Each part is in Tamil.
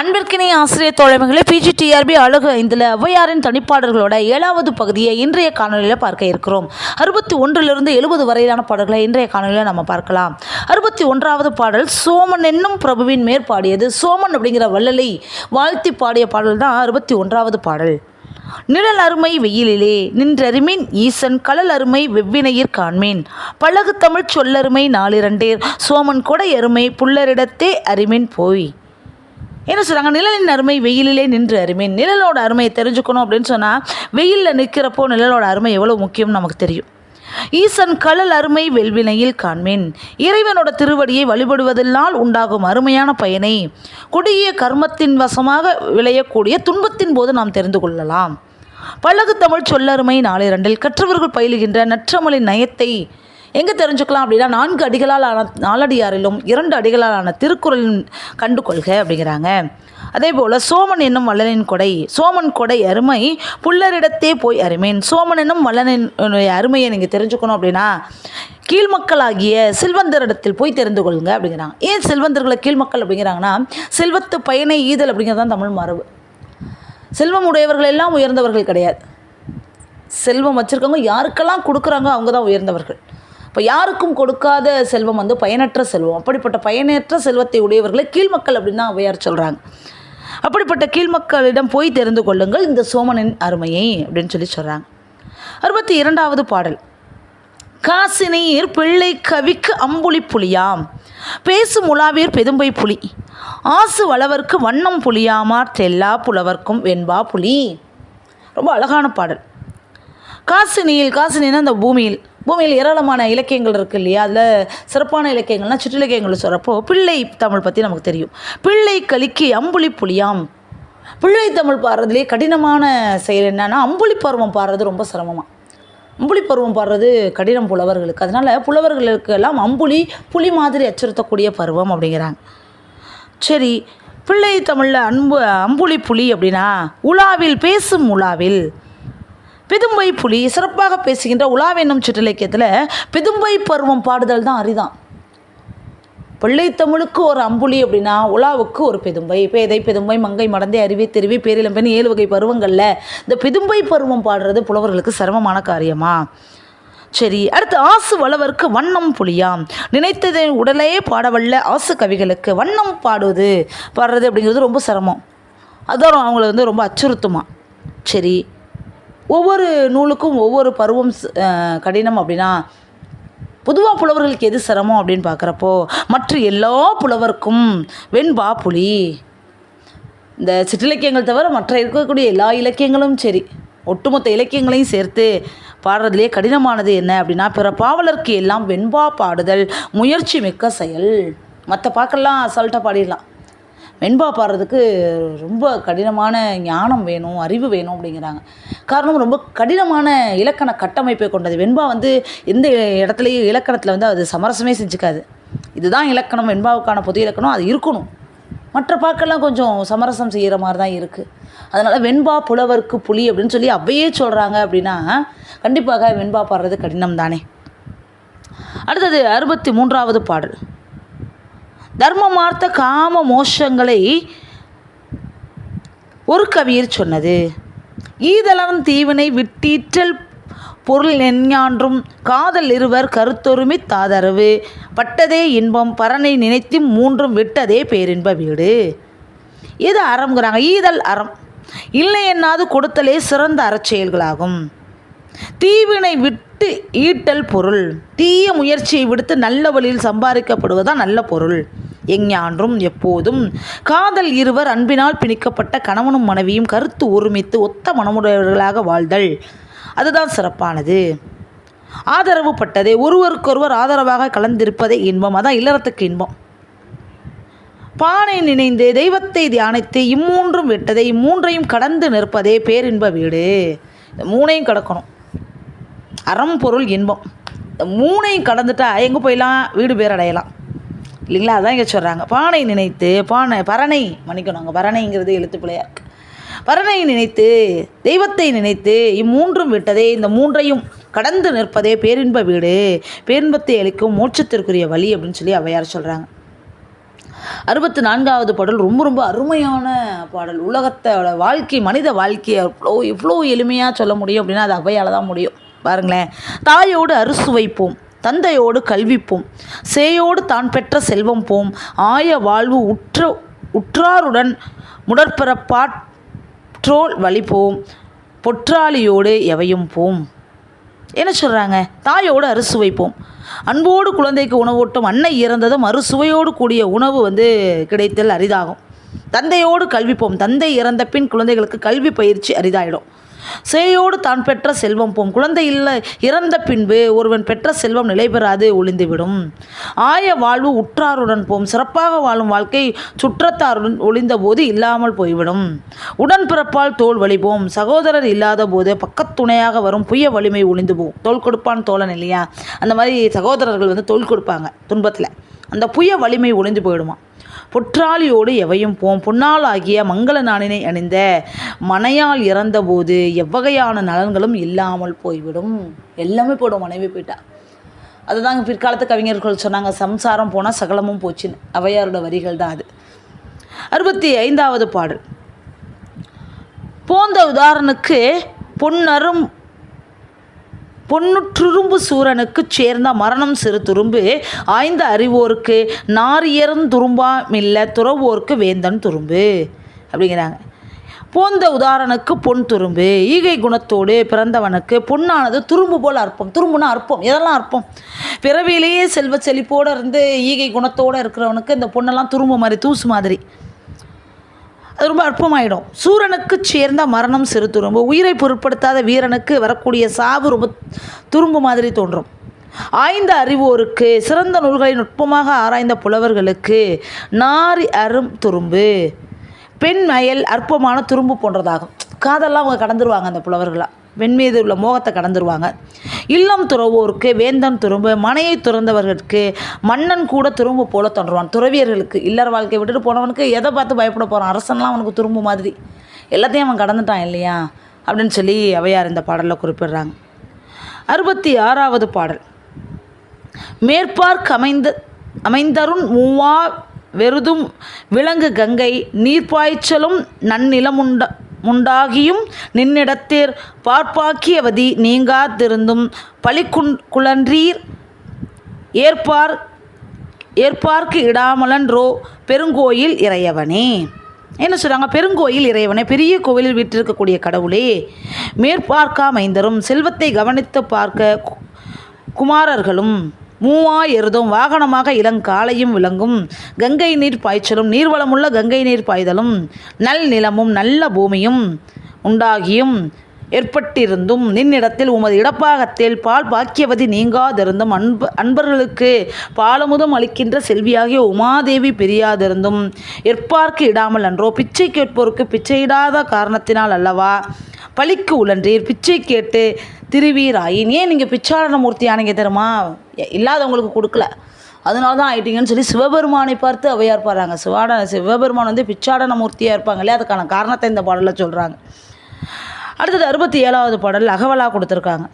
அன்பிற்கினை ஆசிரியர் தோழமைகளை பிஜிடிஆர்பி அழகு ஐந்தில் ஔவையாரின் தனிப்பாடல்களோட ஏழாவது பகுதியை இன்றைய காணொலியில் பார்க்க இருக்கிறோம். அறுபத்தி ஒன்றிலிருந்து எழுபது வரையிலான பாடல்களை இன்றைய காணொலியில் நம்ம பார்க்கலாம். அறுபத்தி ஒன்றாவது பாடல் சோமன் என்னும் பிரபுவின் மேற்பாடியது. சோமன் அப்படிங்கிற வள்ளலை வாழ்த்தி பாடிய பாடல் தான் அறுபத்தி ஒன்றாவது பாடல். நிழல் அருமை வெயிலிலே நின்றருமின் ஈசன் கலல் அருமை வெவ்வினையிற் காண்மேன். பழகு தமிழ் சொல்லருமை நாளிரண்டேர். சோமன் கொடை அருமை புல்லரிடத்தே அருமின் போய். என்ன சொல்கிறாங்க நிழலின் அருமை வெயிலிலே நின்று அருமை. நிழலோட அருமையை தெரிஞ்சுக்கணும் அப்படின்னு சொன்னால் வெயிலில் நிற்கிறப்போ நிழலோட அருமை எவ்வளோ முக்கியம்னு நமக்கு தெரியும். ஈசன் கடல் அருமை வெல்வினையில் காண்மேன். இறைவனோட திருவடியை வழிபடுவதனால் உண்டாகும் அருமையான பயனை கொடிய கர்மத்தின் வசமாக விளையக்கூடிய துன்பத்தின் போது நாம் தெரிந்து கொள்ளலாம். பழகு தமிழ் சொல்லருமை நாளிரண்டில் கற்றவர்கள் பயிலுகின்ற நற்றமிழின் நயத்தை எங்கே தெரிஞ்சுக்கலாம் அப்படின்னா நான்கு அடிகளால் ஆன நாலடியாரிலும் இரண்டு அடிகளால் ஆன திருக்குறளின் கண்டு கொள்க அப்படிங்கிறாங்க. அதே போல் சோமன் என்னும் வள்ளலின் கொடை சோமன் கொடை அருமை புல்லரிடத்தே போய் அருமேன். சோமன் என்னும் வள்ளலின் அருமையை நீங்கள் தெரிஞ்சுக்கணும் அப்படின்னா கீழ்மக்களாகிய செல்வந்தரிடத்தில் போய் தெரிந்து கொள்ளுங்க அப்படிங்கிறாங்க. ஏன் செல்வந்தர்களை கீழ்மக்கள் அப்படிங்கிறாங்கன்னா செல்வத்து பயனை ஈதல் அப்படிங்கிறது தான் தமிழ் மரபு. செல்வம் உடையவர்கள் எல்லாம் உயர்ந்தவர்கள் கிடையாது. செல்வம் வச்சுருக்கவங்க யாருக்கெல்லாம் கொடுக்குறாங்க அவங்க தான் உயர்ந்தவர்கள். இப்போ யாருக்கும் கொடுக்காத செல்வம் வந்து பயனற்ற செல்வம். அப்படிப்பட்ட பயனற்ற செல்வத்தை உடையவர்களை கீழ்மக்கள் அப்படின்னு தான் ஔவையார் சொல்கிறாங்க அப்படிப்பட்ட கீழ்மக்களிடம் போய் தெரிந்து கொள்ளுங்கள். இந்த சோமனின் அருமையை அப்படின்னு சொல்லி சொல்கிறாங்க அறுபத்தி இரண்டாவது பாடல். காசினீர் பிள்ளை கவிக்கு அம்புலி புலியாம். பேசும் உலாவீர் பெதும்பை புலி. ஆசு வளவர்க்கு வண்ணம் புலியாமார் தெல்லா புலவர்க்கும் வெண்பா புலி. ரொம்ப அழகான பாடல். காசினியில் காசினின்னா அந்த பூமியில் பூமியில் ஏராளமான இலக்கியங்கள் இருக்குது இல்லையா? அதில் சிறப்பான இலக்கியங்கள்னா சிற்றிலக்கியங்கள் சொல்கிறப்போ பிள்ளை தமிழ் பற்றி நமக்கு தெரியும். பிள்ளை கலிக்கு அம்புலி புலியாம். பிள்ளை தமிழ் பாடுறதுலேயே கடினமான செயல் என்னென்னா அம்புலி பருவம் பாடுறது ரொம்ப சிரமமாக அம்புலி பருவம் பாடுறது கடினம் புலவர்களுக்கு. அதனால் புலவர்களுக்கு எல்லாம் அம்புலி புலி மாதிரி அச்சுறுத்தக்கூடிய பருவம் அப்படிங்கிறாங்க. சரி பிள்ளை தமிழில் அன்பு அம்புலி புலி அப்படின்னா உலாவில் பேசும் உலாவில். பெதும்பை புலி சிறப்பாக பேசுகின்ற உலாவென்னும் சிற்றிலக்கியத்தில் பெதும்பை பருவம் பாடுதல் தான் அரிதான் பிள்ளைத்தமிழுக்கு ஒரு அம்புலி அப்படின்னா உலாவுக்கு ஒரு பெதும்பை. பேதை பெதும்பை? மங்கை மடந்தை அருவி தெருவி பேரிலம்பெண் ஏழு வகை பருவங்களில் இந்த பெதும்பை பருவம் பாடுறது புலவர்களுக்கு சிரமமான காரியமா? சரி அடுத்து ஆசு வளவருக்கு வண்ணம் புலியாம் நினைத்ததை உடலே பாடவல்ல ஆசு கவிகளுக்கு வண்ணம் பாடுவது பாடுறது அப்படிங்கிறது ரொம்ப சிரமம். அதான் அவங்கள வந்து ரொம்ப அச்சுறுத்துமா? சரி ஒவ்வொரு நூலுக்கும் ஒவ்வொரு பருவம் கடினம் அப்படின்னா பொதுவாக புலவர்களுக்கு எது சிரமம் அப்படின்னு பார்க்குறப்போ மற்ற எல்லா புலவருக்கும் வெண்பா புலி. இந்த சிற்றிலக்கியங்கள் தவிர மற்ற இருக்கக்கூடிய எல்லா இலக்கியங்களும் சரி. ஒட்டுமொத்த இலக்கியங்களையும் சேர்த்து பாடுறதுலேயே கடினமானது என்ன அப்படின்னா பிற பாவலருக்கு எல்லாம் வெண்பா பாடுதல் முயற்சி மிக்க செயல். மற்ற பாக்கெல்லாம் அசால்ட்டாக பாடிடலாம். வெண்பா பாடுறதுக்கு ரொம்ப கடினமான ஞானம் வேணும் அறிவு வேணும் அப்படிங்கிறாங்க. காரணம் ரொம்ப கடினமான இலக்கண கட்டமைப்பை கொண்டது. வெண்பா வந்து எந்த இடத்துலையும் இலக்கணத்தில் வந்து அது சமரசமே செஞ்சுக்காது. இதுதான் இலக்கணம் வெண்பாவுக்கான பொது இலக்கணம் அது இருக்கணும். மற்ற பாக்கெல்லாம் கொஞ்சம் சமரசம் செய்கிற மாதிரி தான் இருக்குது அதனால் வெண்பா புலவருக்கு புலி அப்படின்னு சொல்லி அவையே சொல்கிறாங்க அப்படின்னா கண்டிப்பாக வெண்பா பாடுறது கடினம் தானே அடுத்தது அறுபத்தி மூன்றாவது பாடல். தர்மமார்த்த காம மோஷங்களை ஒரு கவியர் சொன்னது. ஈதலன் தீவினை விட்டீற்றல் பொருள் நெஞ்ஞான்றும் காதல் இருவர் கருத்தொருமி தாதரவு. பட்டதே இன்பம் பரனை நினைத்து மூன்றும் விட்டதே பேரின்ப வீடு. இது அறம்ங்கிறாங்க. ஈதல் அறம். இல்லை என்னாது கொடுத்தலே சிறந்த அறச்செயல்களாகும். தீவினை விட்டு ஈட்டல் பொருள். தீய முயற்சியை விடுத்து நல்ல வழியில் சம்பாதிக்கப்படுவதுதான் நல்ல பொருள். எஞ்ஞான்றும் எப்போதும் காதல் இருவர் அன்பினால் பிணிக்கப்பட்ட கணவனும் மனைவியும் கருத்து ஒருமித்து ஒத்த மனமுடையவர்களாக வாழ்தல். அதுதான் சிறப்பானது. ஆதரவு பட்டதே ஒருவருக்கொருவர் ஆதரவாக கலந்திருப்பதே இன்பம். அதான் இல்லறத்துக்கு இன்பம். பானை நினைந்து தெய்வத்தை தியானித்து இம்மூன்றும் விட்டதை இம்மூன்றையும் கடந்து நிற்பதே பேரின்ப வீடு. மூனையும் மூணையும் கடக்கணும். அறம் பொருள் இன்பம். இந்த மூணையும் கடந்துட்டா எங்கே போயிடலாம் வீடு பேர் அடையலாம் இல்லைங்களா? அதான் இங்கே சொல்கிறாங்க பானை நினைத்து பானை பரணை மன்னிக்கணும். அங்கே பரணைங்கிறது எழுத்து பிள்ளையாக இருக்கு. நினைத்து தெய்வத்தை நினைத்து இம்மூன்றும் விட்டதே. இந்த மூன்றையும் கடந்து நிற்பதே பேரின்ப வீடு. பேரின்பத்தை அளிக்கும் மோட்சத்திற்குரிய வழி அப்படின்னு சொல்லி அவையார் சொல்கிறாங்க அறுபத்தி நான்காவது பாடல் ரொம்ப ரொம்ப அருமையான பாடல். உலகத்தோட வாழ்க்கை மனித வாழ்க்கையை எவ்வளோ எவ்வளோ எளிமையாக சொல்ல முடியும் அப்படின்னா அது அவையால் தான் முடியும். பாருங்களேன். தாயோடு அறுசு வைப்போம் தந்தையோடு கல்விப்போம் சேயோடு தான் பெற்ற செல்வம் போம். ஆய வாழ்வு உற்ற உற்றாருடன் முடற்பெறப்பாற்றோல் வழிப்போம் பொற்றாளியோடு எவையும் போம். என்ன சொல்கிறாங்க தாயோடு அறுசு வைப்போம். அன்போடு குழந்தைக்கு உணவூட்டும் அன்னை இறந்ததும் அறுசுவையோடு கூடிய உணவு வந்து கிடைத்தல் அரிதாகும். தந்தையோடு கல்விப்போம். தந்தை இறந்த பின் குழந்தைகளுக்கு கல்வி பயிற்சி அரிதாயிடும். சேயோடு தான் பெற்ற செல்வம் போம். குழந்தை இல்லை இறந்த பின்பு ஒருவன் பெற்ற செல்வம் நிலை பெறாது ஒளிந்துவிடும். ஆய வாழ்வு உற்றாருடன் போம். சிறப்பாக வாழும் வாழ்க்கை சுற்றத்தாருடன் ஒளிந்த போது இல்லாமல் போய்விடும். உடன்பிறப்பால் தோல் வலிப்போம். சகோதரர் இல்லாத போது பக்கத்துணையாக வரும். புய வலிமை ஒளிந்து போகும் தோல் கொடுப்பான் தோழன் இல்லையா? அந்த மாதிரி சகோதரர்கள் வந்து தோல் கொடுப்பாங்க துன்பத்தில். அந்த புய வலிமை ஒளிந்து போயிடுமா பொற்றாளியோடு எவையும் போம். பொன்னால் ஆகிய மங்கள நாளினை அணிந்த மனையால் இறந்தபோது எவ்வகையான நலன்களும் இல்லாமல் போய்விடும். எல்லாமே போடும் மனைவி போயிட்டா. அதுதாங்க பிற்காலத்து கவிஞர்கள் சொன்னாங்க சம்சாரம் போனால் சகலமும் போச்சுன்னு. அவையாரோட வரிகள் தான் அது. அறுபத்தி ஐந்தாவது பாடல். போந்த உதாரணக்கு பொன்னரும் பொன்னுற்றுரும்பு சூரனுக்குச் சேர்ந்த மரணம் சிறு துரும்பு ஆய்ந்த அறிவோருக்கு நாரியரும் துரும்பாமில்ல துறவோர்க்கு வேந்தன் துரும்பு அப்படிங்கிறாங்க. போந்த உதாரணக்கு பொன் துரும்பு ஈகை குணத்தோடு பிறந்தவனுக்கு பொன்னானது துரும்பு போல் அற்பம். துரும்புனா அற்பம் எதெல்லாம் அற்பம். பிறவியிலேயே செல்வ செழிப்போடு இருந்து ஈகை குணத்தோடு இருக்கிறவனுக்கு இந்த பொண்ணெல்லாம் துரும்பு மாதிரி தூசு மாதிரி. அது ரொம்ப அற்பமாயிடும். சூரனுக்கு சேர்ந்த மரணம் சிறு துரும்பு உயிரை பொருட்படுத்தாத வீரனுக்கு வரக்கூடிய சாவு ரொம்ப துரும்பு மாதிரி தோன்றும். ஆய்ந்த அறிவோருக்கு சிறந்த நூல்களை நுட்பமாக ஆராய்ந்த புலவர்களுக்கு நாரி அரும் துரும்பு. பெண் மயல் அற்பமான துரும்பு போன்றதாகும். காதெல்லாம் அவங்க கடந்துருவாங்க அந்த புலவர்களாக வெண்மீது உள்ள மோகத்தை கடந்துருவாங்க. இல்லம் துறவோருக்கு வேந்தன் துரும்பு மனையை துறந்தவர்களுக்கு மன்னன் கூட துரும்பு போல தோன்றுவான். துறவியர்களுக்கு இல்லற வாழ்க்கை விட்டுட்டு போனவனுக்கு எதை பார்த்து பயப்பட போகிறான் அரசன்லாம் அவனுக்கு துரும்பு மாதிரி. எல்லாத்தையும் அவன் கடந்துட்டான் இல்லையா? அப்படின்னு சொல்லி அவையார் இந்த பாடலில் குறிப்பிடுறாங்க. அறுபத்தி ஆறாவது பாடல். மேற்பார்க் அமைந்த அமைந்தருண் மூவா வெறுதும் விலங்கு கங்கை நீர்ப்பாய்ச்சலும் நன்னிலமுண்ட முண்டாகியும் நின்னிடத்தேர் பார்ப்பாக்கியவதி நீங்காதிருந்தும் பழிக்குண் குளன்றீர் ஏற்பார் ஏற்பார்க்கு இடாமலன்றோ பெருங்கோயில் இறையவனே. என்ன சொல்கிறாங்க பெருங்கோயில் இறைவனை பெரிய கோவிலில் வீற்றிருக்கக்கூடிய கடவுளே மேற்பார்க்காமைந்தரும் செல்வத்தை கவனித்து பார்க்க குமாரர்களும் மூவா எருதும் வாகனமாக இளங்காலையும் விளங்கும். கங்கை நீர் பாய்ச்சலும் நீர்வளமுள்ள கங்கை நீர் பாய்தலும் நல் நிலமும் நல்ல பூமியும் உண்டாகியும். ஏற்பட்டிருந்தும் நின்னிடத்தில் உமது இடப்பாகத்தில் பால் பாக்கியவதி நீங்காதிருந்தும். அன்பு அன்பர்களுக்கு பாலமுதம் அளிக்கின்ற செல்வியாகிய உமாதேவி பிரியாதிருந்தும். எற்பார்க்கு இடாமல் அன்றோ பிச்சை கேட்போருக்கு பிச்சையிடாத காரணத்தினால் அல்லவா? பழிக்கு உழன்றீர் பிச்சை கேட்டு திருவீராயின். ஏன் நீங்கள் பிச்சாடன மூர்த்தி ஆனீங்க தெரியுமா? இல்லாதவங்களுக்கு கொடுக்கல. அதனால தான் ஆயிட்டீங்கன்னு சொல்லி சிவபெருமானை பார்த்து அவையார் பாடுறாங்க. சிவாட சிவபெருமான் வந்து பிச்சாடன மூர்த்தியாக இருப்பாங்க இல்லையா? அதுக்கான காரணத்தை இந்த பாடலில் சொல்கிறாங்க அடுத்தது அறுபத்தி ஏழாவது பாடல் அகவலா கொடுத்துருக்காங்க.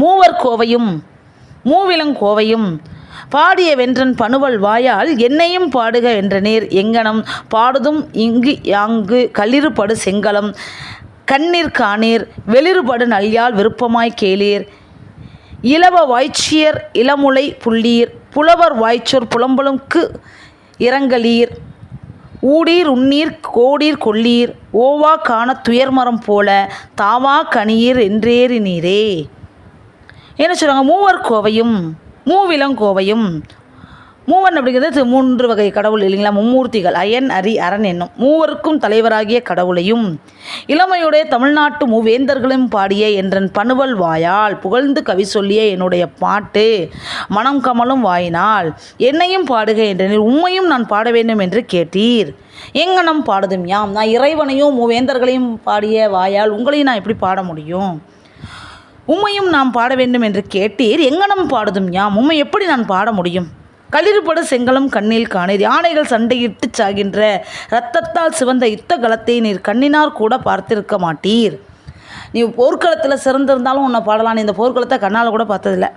மூவர் கோவையும் மூவிலங்கோவையும் பாடிய வென்றன் பணுவல் வாயால் என்னையும் பாடுக என்ற நீர் எங்கனம் பாடுதும் இங்கு யாங்கு களிறுபடு செங்கலம் கண்ணீர் காணீர் வெளிறுபடு நல்யால் விருப்பமாய் கேளீர். இலவ வாய்ச்சியர் இளமுலை புள்ளீர் புலவர் வாய்ச்சொற் புலம்பலுக்கு இரங்கலீர் ஊடீர் உண்ணீர் கோடீர் கொள்ளீர் ஓவா காணத் துயர்மரம் போல தாவா கனியீர் என்றேறினீரே என்ன சொல்கிறாங்க மூவர் கோவையும் மூவிலங்கோவையும் மூவன் அப்படிங்கிறது மூன்று வகை கடவுள் இல்லைங்களா? மும்மூர்த்திகள். அயன் அரி அரண் என்னும் மூவருக்கும் தலைவராகிய கடவுளையும் இளமையுடைய தமிழ்நாட்டு மூவேந்தர்களும் பாடிய என்றன் பணுவல் வாயால் புகழ்ந்து கவி சொல்லிய என்னுடைய பாட்டு மனம் கமலும் வாயினால் என்னையும் பாடுக என்றனில் உம்மையும் நான் பாட வேண்டும் என்று கேட்டீர். எங்கனம் பாடுதும் யாம்? நான் இறைவனையும் மூவேந்தர்களையும் பாடிய வாயால் உங்களையும் நான் எப்படி பாட முடியும்? உம்மையும் நாம் பாட வேண்டும் என்று கேட்டீர். எங்கனம் பாடுதும் யாம்? உம்மை எப்படி நான் பாட முடியும்? களிறுபட செங்கலம் கண்ணில் காணீர் யானைகள் சண்டையிட்டு சாகின்ற இரத்தத்தால் சிவந்த யுத்த களத்தை நீர் கண்ணினார் கூட பார்த்திருக்க மாட்டீர். நீ போர்க்களத்தில் சிறந்திருந்தாலும் உன்னை பாடலாம். நீ இந்த போர்க்களத்தை கண்ணால் கூட பார்த்ததில்லை.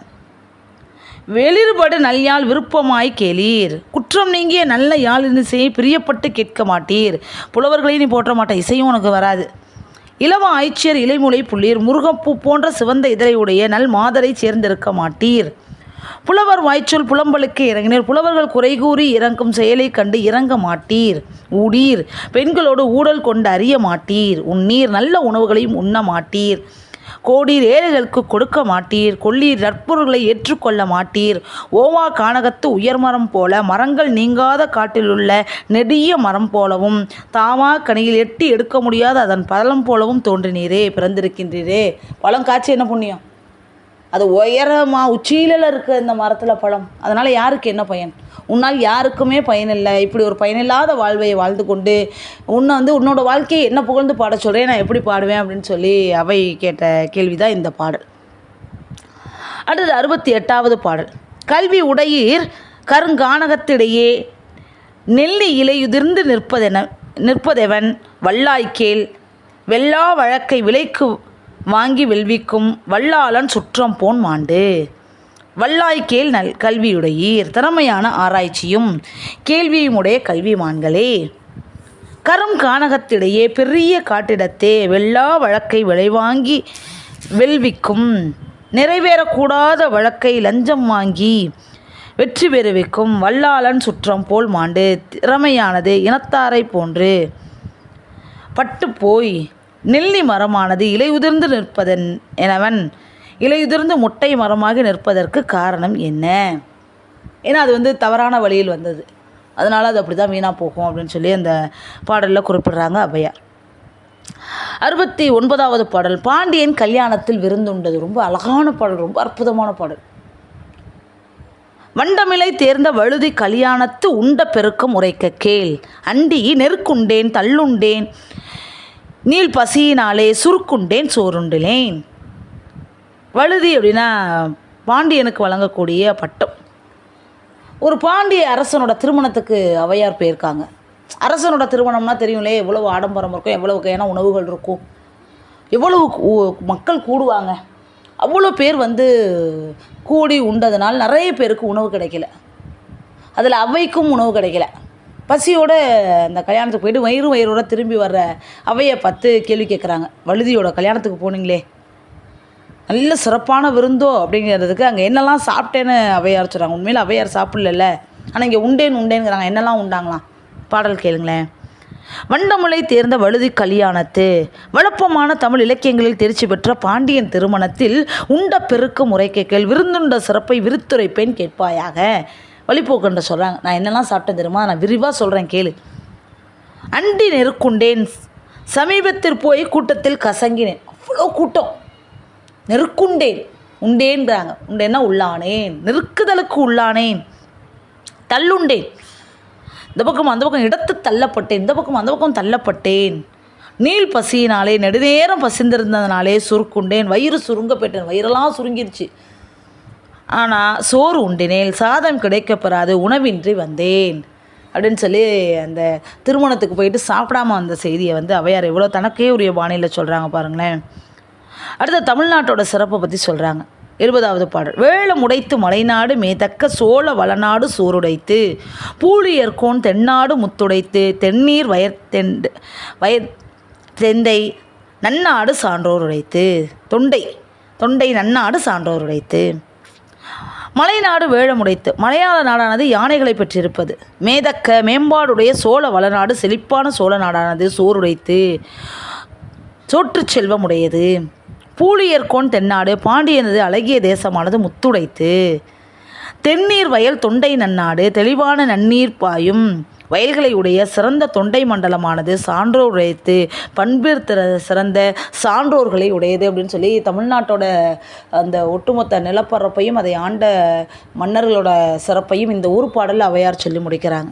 வெளிறுபடு நல்யால் விருப்பமாய் கேளீர். குற்றம் நீங்கிய நல்ல யாழ் இசையை பிரியப்பட்டு கேட்க மாட்டீர். புலவர்களையும் நீ போற்ற மாட்ட. இசையும் உனக்கு வராது. இளவ ஆய்ச்சியர் இலைமுலை புள்ளீர். முருகப்பூ போன்ற சிவந்த இதழையுடைய நல் மாதரை சேர்ந்திருக்க மாட்டீர். புலவர் வாய்ச்சொல் புலம்பலுக்கு இறங்கினர். புலவர்கள் குறை கூறி இறங்கும் செயலை கண்டு இறங்க மாட்டீர். ஊடீர். பெண்களோடு ஊடல் கொண்டு அறிய மாட்டீர். உண்ணீர் நல்ல உணவுகளையும் உண்ண மாட்டீர். கோடீர் ஏழைகளுக்கு கொடுக்க மாட்டீர். கொள்ளீர் நற்பொருள்களை ஏற்றுக்கொள்ள மாட்டீர். ஓவா கானகத்து உயர்மரம் போல மரங்கள் நீங்காத காட்டிலுள்ள நெடிய மரம் போலவும் தாமா கனியில் எட்டி எடுக்க முடியாத அதன் பழம் போலவும் தோன்றினீரே பிறந்திருக்கின்றீரே. பழம் காய்ச்சி என்ன புண்ணியம்? அது உயரமாக உச்சியில இருக்க இந்த மரத்தில் பழம். அதனால் யாருக்கு என்ன பயன்? உன்னால் யாருக்குமே பயனில்லை இப்படி ஒரு பயனில்லாத வாழ்வை வாழ்ந்து கொண்டு உன்னை வந்து உன்னோட வாழ்க்கையை என்ன புகழ்ந்து பாட சொல்கிறேன் நான் எப்படி பாடுவேன் அப்படின்னு சொல்லி அவை கேட்ட கேள்வி தான் இந்த பாடல். அடுத்தது அறுபத்தி எட்டாவது பாடல். கல்வி உடையீர் கருங்கானகத்திடையே நெல்லி இலையுதிர்ந்து நிற்பதென நிற்பதெவன் வல்லாய்க்கேல் வெல்லா வழக்கை விலைக்கு வாங்கி வெல்விக்கும் வல்லாளன் சுற்றம் போன் மாண்டு. வல்லாய்க்கேல் நல் கல்வியுடையீர் திறமையான ஆராய்ச்சியும் கேள்வியுமுடைய கல்விமான்களே. கரும் கானகத்திடையே பெரிய காட்டிடத்தே வெள்ளா வழக்கை விளைவாங்கி வெல்விக்கும் நிறைவேறக்கூடாத வழக்கை லஞ்சம் வாங்கி வெற்றி பெறுவிக்கும் வல்லாளன் சுற்றம் போல் மாண்டு திறமையானது இனத்தாரை போன்று பட்டு போய் நெல்லி மரமானது இலையுதிர்ந்து நிற்பதன் எனவன். இலையுதிர்ந்து முட்டை மரமாக நிற்பதற்கு காரணம் என்ன? ஏன்னா அது வந்து தவறான வழியில் வந்தது. அதனால் அது அப்படி தான் வீணாக போகும் அப்படின்னு சொல்லி அந்த பாடலில் குறிப்பிடுறாங்க ஔவையார் அறுபத்தி ஒன்பதாவது பாடல் பாண்டியன் கல்யாணத்தில் விருந்துண்டது. ரொம்ப அழகான பாடல் ரொம்ப அற்புதமான பாடல். வண்டமிலை தேர்ந்த வழுதி கல்யாணத்து உண்ட பெருக்கம் உரைக்க கேள். அண்டி நெருக்குண்டேன் தள்ளுண்டேன். நீள் பசியினாலே சுருக்குண்டேன் சோறுண்டிலேன். வழுதி அப்படின்னா பாண்டியனுக்கு வழங்கக்கூடிய பட்டம். ஒரு பாண்டிய அரசனோட திருமணத்துக்கு அவையார் போயிருக்காங்க. அரசனோட திருமணம்னா தெரியும்லே எவ்வளவு ஆடம்பரம் இருக்கும் எவ்வளவு வகையான உணவுகள் இருக்கும். எவ்வளவு மக்கள் கூடுவாங்க. அவ்வளோ பேர் வந்து கூடி உண்டதுனால் நிறைய பேருக்கு உணவு கிடைக்கல. அதில் அவைக்கும் உணவு கிடைக்கல. பசியோட அந்த கல்யாணத்துக்கு போயிட்டு வயிறு வயிறோட திரும்பி வர்ற அவையை பார்த்து கேள்வி கேட்குறாங்க வழுதியோட கல்யாணத்துக்கு போனீங்களே? நல்ல சிறப்பான விருந்தோ அப்படிங்கிறதுக்கு அங்கே என்னெல்லாம் சாப்பிட்டேன்னு அவையார் சொல்கிறாங்க உண்மையில் அவையார் சாப்பிடல ஆனால் இங்கே உண்டேன் உண்டேங்கிறாங்க என்னெல்லாம் உண்டாங்களாம்? பாடல் கேளுங்களேன். வண்டமுலை தேர்ந்த வழுதி கல்யாணத்து. வழப்பமான தமிழ் இலக்கியங்களில் தேர்ச்சி பெற்ற பாண்டியன் திருமணத்தில் உண்ட பெருக்க முறை கேள் விருந்துண்ட சிறப்பை விருத்துரைப்பேன் கேட்பாயாக. வழிபோக்குன்ற சொல்கிறாங்க நான் என்னெல்லாம் சாப்பிட்டேன் தெரியுமா? நான் விரிவாக சொல்கிறேன் கேளு. அண்டி நெருக்குண்டேன் சமீபத்தில் போய் கூட்டத்தில் கசங்கினேன். அவ்வளோ கூட்டம். நெருக்குண்டேன். உண்டேன்றாங்க. உண்டேன்னா உள்ளானேன். நெருக்குதலுக்கு உள்ளானேன். தள்ளுண்டேன். இந்த பக்கம் அந்த பக்கம் இடத்து தள்ளப்பட்டேன். இந்த பக்கம் அந்த பக்கம் தள்ளப்பட்டேன். நீள் பசியினாலே நெடுநேரம் பசிந்திருந்ததுனாலே சுருக்குண்டேன். வயிறு சுருங்கப்பட்டேன் வயிறெல்லாம் சுருங்கிருச்சு. ஆனால் சோறு உண்டினேன் சாதம் கிடைக்கப்பெறாது உணவின்றி வந்தேன். அப்படின்னு சொல்லி அந்த திருமணத்துக்கு போயிட்டு சாப்பிடாம வந்த செய்தியை வந்து அவையார் எவ்வளோ தனக்கே உரிய பாணியில் சொல்கிறாங்க பாருங்களேன். அடுத்த தமிழ்நாட்டோட சிறப்பை பற்றி சொல்கிறாங்க இருபதாவது பாடல். வேளம் உடைத்து மலைநாடு மேதக்க சோழ வளநாடு சோறுடைத்து பூழியர்கோன் தென்னாடு முத்துடைத்து தென்னீர் வயர் தெண்டு வயர் தெந்தை நன்னாடு சான்றோர் உடைத்து தொண்டை தொண்டை நன்னாடு சான்றோர் உடைத்து. மலைநாடு வேழமுடைத்து மலையாள நாடானது யானைகளை பெற்றிருப்பது. மேதக்க மேம்பாடுடைய சோழ வளநாடு செழிப்பான சோழ நாடானது சோறுடைத்து சோற்று செல்வம் உடையது பூழியர்கோன் தென்னாடு பாண்டியனது அழகிய தேசமானது முத்துடைத்து தென்னீர் வயல் தொண்டை நன்னாடு தெளிவான நன்னீர் பாயும் வயல்களை உடைய சிறந்த தொண்டை மண்டலமானது சான்றோர் உடைத்து பண்பில் சிறந்த சான்றோர்களை உடையது அப்படின்னு சொல்லி தமிழ்நாட்டோட அந்த ஒட்டுமொத்த நிலப்பரப்பையும் அதை ஆண்ட மன்னர்களோட சிறப்பையும் இந்த ஊர் பாடலில் அவையார் சொல்லி முடிக்கிறாங்க.